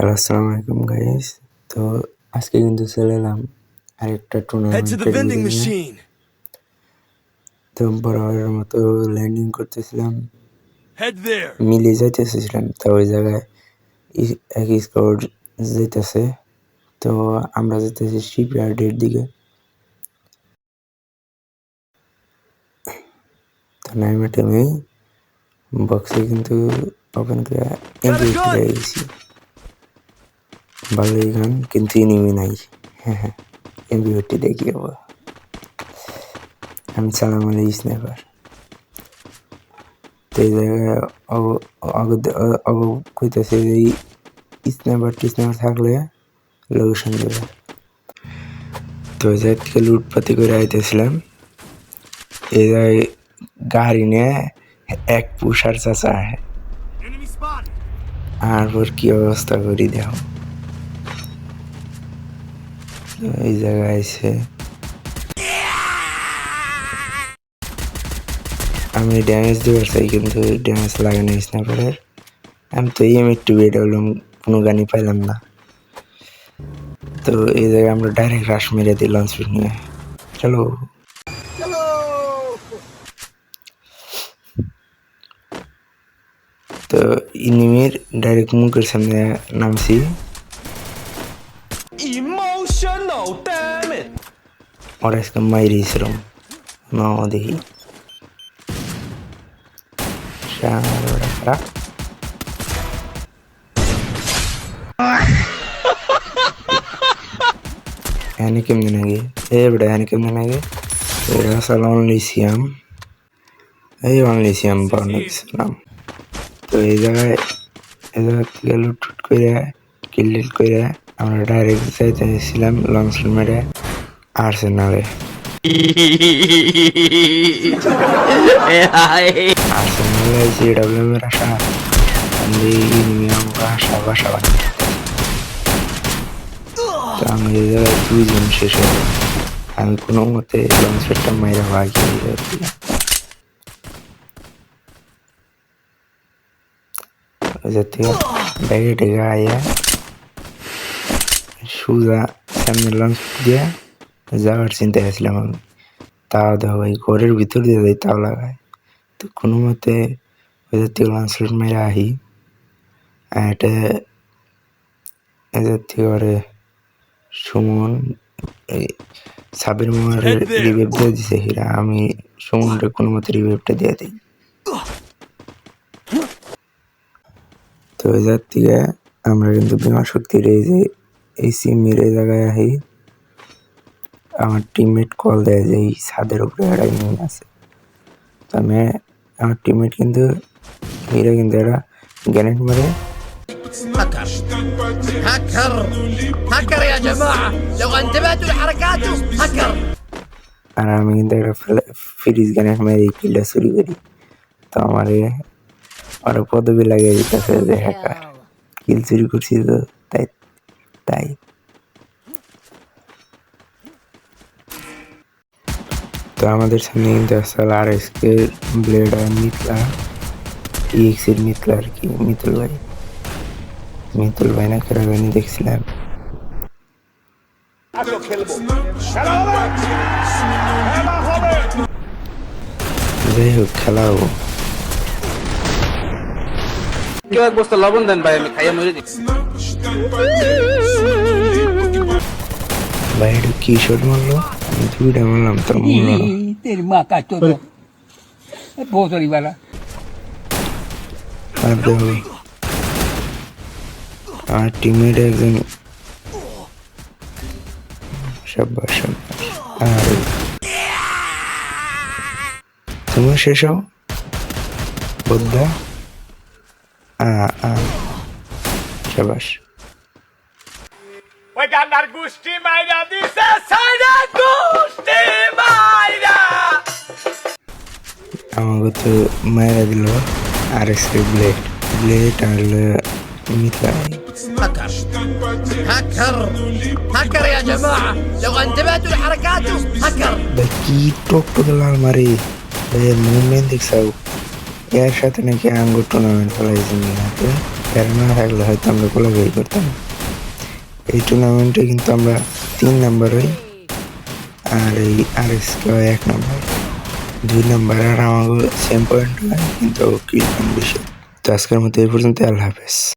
Hello আসসালামু আলাইকুম guys তো আজকে কিন্তু চলে এলাম আরেকটা machine. তো বরাবরের মতো ল্যান্ডিং করতেছিলাম. মিলে যাইতেছিলাম তো ওই জায়গায় এক স্কোয়াড যাইতেছে। তো আমরা যেতেছি শিপ ইয়ার্ডের দিকে। তো নাইমে টেমে বক্সে কিন্তু ওপেন করে এন্ট্রি করে গেছি ভালোই গান কিন্তু ইনিমি নাই। হ্যাঁ হ্যাঁ। এমবিওটি দেখি আবার। আমি চালাম আলী স্নাইপার তো এই জায়গায় অগ- কইতেছে যে এই স্নাইপার টিস্নাইপার থাকলে লোকেশন দেবে। তো ওই জায়গা থেকে লুটপাতি করে আইতেছিলাম। এই জায়গায় গাড়ি নিয়ে এক পুষার চাচা আর ওর কি অবস্থা করি দেখো। এই জায়গায় এসে আমি ড্যামেজ দেবার চাই, কিন্তু ড্যামেজ লাগে না আমি তো এম একটু বেড হলাম কোনো গানই পাইলাম না। তো এই জায়গায় আমরা ডাইরেক্ট রাশ মেরে দিই লঞ্চ নিয়ে। চলো। তো ইনিমির ডাইরেক্ট মুখের সামনে নামছি। ওরা আজকে মাইরেছিলাম না দেখি খারাপ এখানে কেমন আগে এ বেটা এখানে কেমন আগে এটা আসলে অনলি সিয়াম এই অনলি সিয়াম বানাইছিলাম তো এই জায়গায় এই জায়গা থেকে লুট করে কিল করে আমরা ডাইরেক্ট যাইতেছিলাম লঞ্চ মেরে আর্সেনালে আর্সেনালে জিডব্লিউএম এর আশা আশা বাসা বানিয়ে তো আমি দুইজন শেষ হয়ে আমি কোনো মতে লঞ্চ পেটটা মাইরা ভাগিয়ে যাচ্ছিলাম ব্যাগে টেগে আইয়া সুজা সামনে লঞ্চ দিয়ে যাওয়ার চিন্তা আসছিলাম আমি। তাও দেখো এই ঘরের ভিতর দিয়ে যাই তাও লাগায় তো কোনো মতে থেকে লঞ্চ মেরে আহি এটা থেকে ওরে সুমন সাবির মামার রিভাইভ দিয়ে দিছে হিরা। আমি সুমনরে কোনো মতে রিভাইভটা দিয়ে দিই। তো এজার থেকে আমরা কিন্তু বিমা শক্তির এই যে এই সিমের এই জায়গায় আহি আমার টিমমেট কল দেয় যে এই ছাদের উপরে একটা নিয়ে আছে তো আমি আমার টিমমেট কিন্তু এরা কিন্তু এরা গ্যানেট মারে هكر هكر هكر يا جماعة لو انتبهتوا لحركاته هكر আর আমি কিন্তু একটা ফ্রিজ গ্যানেট মেরে এই কিলটা চুরি করি তো আমার আরো পদবি লাগিয়ে দিতেছে যে হ্যাকার কিল চুরি করছি তো তাই তাই তো আমাদের সামনে কিন্তু আসলে আর এসকে ব্লেড আর মিতলা ইএক্স এর মিতলা আর কি মিতুল ভাই। মিতুল ভাই না কেরা জানি দেখছিলাম। যাই হোক খেলা হব। কেউ এক বস্তা লবণ দেন ভাই আমি খাইয়া মরে দিচ্ছি। ভাই কি শট মারলো? Mentira, no la tramola. Te maca todo. E poi arriva là. Guarda. আর টিমের একজন সাব্বাস সাব্বাস আর তোমার শেষ হও বুদ্ধা আ আ সাব্বাস ওই গান্ডার গুষ্টি মাইরা দিছে সাইডাত তো মায়েরা দিল আর এসকে ব্লেড ব্লেড আর মিথলা هكر هكر هكر يا جماعة لو انتبهتوا لحركاته هكر ভাই কি টক টক লাল মারে ভাই মুভমেন্ট দেখছাও এর সাথে নাকি আঙ্গুর টুর্নামেন্ট খেলাইছেন হাতে এরা না থাকলে হয়তো আমরা কোলাগুলি করতাম এই টুর্নামেন্টে কিন্তু আমরা তিন নাম্বার হই আর এই আর এস কে হয় এক নাম্বার দুই নাম্বার আর আমাকে সেম পয়েন্ট কিন্তু কি বেশি তো আজকের মতো এই পর্যন্ত আল্লাহ হাফেজ।